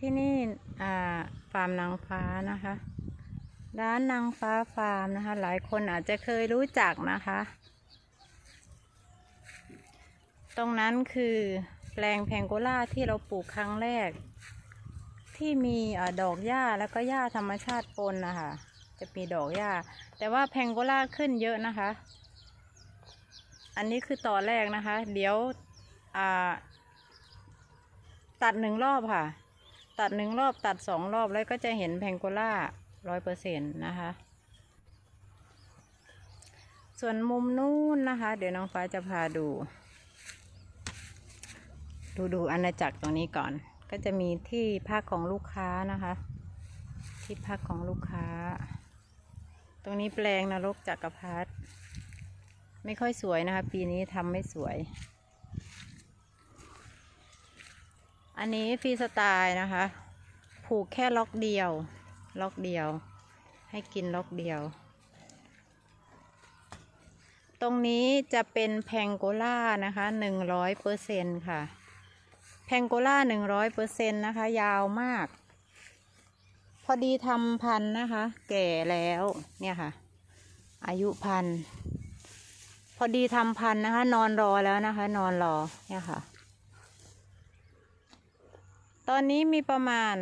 ที่นี่ฟาร์มนางฟ้านะคะ ร้านนางฟ้าฟาร์มนะคะ หลายคนอาจจะเคยรู้จักนะคะ ตรงนั้นคือแปลงแพงโกล่าที่เราปลูกครั้งแรก ที่มีอดอกหญ้าแล้วก็หญ้าธรรมชาติปนนะคะจะมีดอกหญ้า แต่ว่าแพงโกล่าขึ้นเยอะนะคะ อันนี้คือต่อแรกนะคะ เดี๋ยวตัดหนึ่งรอบค่ะ ตัดหนึ่งรอบตัดสองรอบแล้วก็จะเห็นแพงโกล่าร้อยเปอร์เซ็นต์นะคะ ส่วนมุมนู้นนะคะ เดี๋ยวน้องฟ้าจะพาดู ดูดูอาณาจักรตรงนี้ก่อน ก็จะมีที่พักของลูกค้านะคะ ที่พักของลูกค้า ตรงนี้แปลงนรกจักรพรรดิไม่ค่อยสวยนะคะ ปีนี้ทำไม่สวย อันนี้ฟรีสไตล์นะคะ ผูกแค่ล็อกเดียว ล็อกเดียว ให้กินล็อกเดียว ตรงนี้จะเป็นแพงโกล่านะคะหนึ่งร้อยเปอร์เซ็นค่ะ แพงโกล่าหนึ่งร้อยเปอร์เซ็นนะคะ ยาวมาก พอดีทำพันนะคะ แก่แล้วเนี่ยค่ะ อายุพันพอดีทำพันนะคะ นอนรอแล้วนะคะ นอนรอเนี่ยค่ะ ตอนนี้มีประมาณ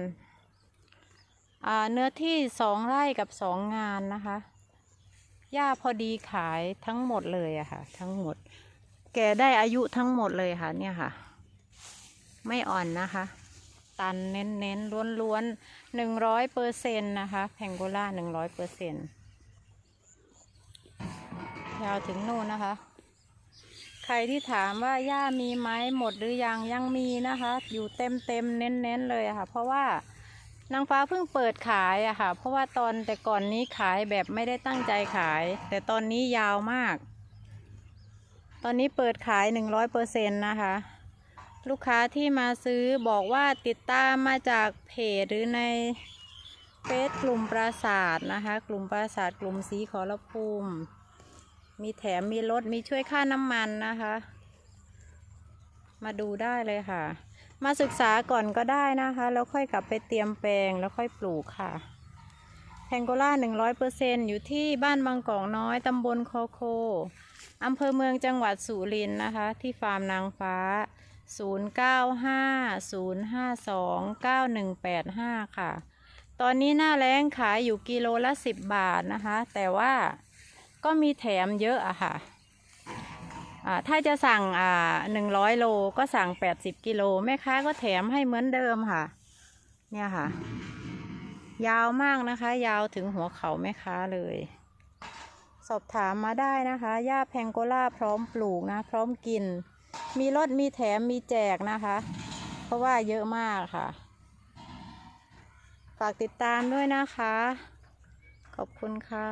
าเนื้อที่สองไร่กับสองงานนะคะหญ้าพอดีขายทั้งหมดเลยอะค่ะ ทั้งหมด แกได้อายุทั้งหมดเลยค่ะเนี่ยค่ะ ไม่อ่อนนะคะ ตันเน้นเน้นล้วนล้วนหนึ่งร้อยเปอร์เซ็นต์นะคะแพงโกล่าหนึ่งร้อยเปอร์เซ็นต์ยาวถึงนู่นนะคะ ใครที่ถามว่าหญ้ามีไหมหมดหรือยังยังมีนะคะ อยู่เต็มเต็มเน้นๆเลยค่ะ เพราะว่านางฟ้าเพิ่งเปิดขายอะค่ะ เพราะว่าตอนแต่ก่อนนี้ขายแบบไม่ได้ตั้งใจขาย แต่ตอนนี้ยาวมาก ตอนนี้เปิดขายหนึ่งร้อยเปอร์เซ็นต์นะคะ ลูกค้าที่มาซื้อบอกว่าติดตามมาจากเพจหรือในเฟซกลุ่มปราศาสตร์นะคะ กลุ่มปราศาสตร์กลุ่มสีขอรภูมิ มีแถมมีลดมีช่วยค่าน้ำมันนะคะ มาดูได้เลยค่ะ มาศึกษาก่อนก็ได้นะคะ แล้วค่อยกลับไปเตรียมแปลงแล้วค่อยปลูกค่ะแพงโกล่าหนึ่งร้อยเปอร์เซ็นอยู่ที่บ้านบางกอกน้อยตำบลคอโคอำเภอเมืองจังหวัดสุรินทร์นะคะ ที่ฟาร์มนางฟ้า 0950529185 ค่ะ ตอนนี้หน้าแรงขายอยู่กิโลละ 10 บาทนะคะ แต่ว่า ก็มีแถมเยอะอะค่ะถ้าจะสั่งอ่า100โลก็สั่ง80กิโลแม่ค้าก็แถมให้เหมือนเดิมค่ะ เนี่ยค่ะ ยาวมากนะคะ ยาวถึงหัวเขาแม่ค้าเลย สอบถามมาได้นะคะหญ้าแพงโกล่าพร้อมปลูกนะ พร้อมกิน มีรถมีแถมมีแจกนะคะ เพราะว่าเยอะมากค่ะ ฝากติดตามด้วยนะคะ ขอบคุณค่ะ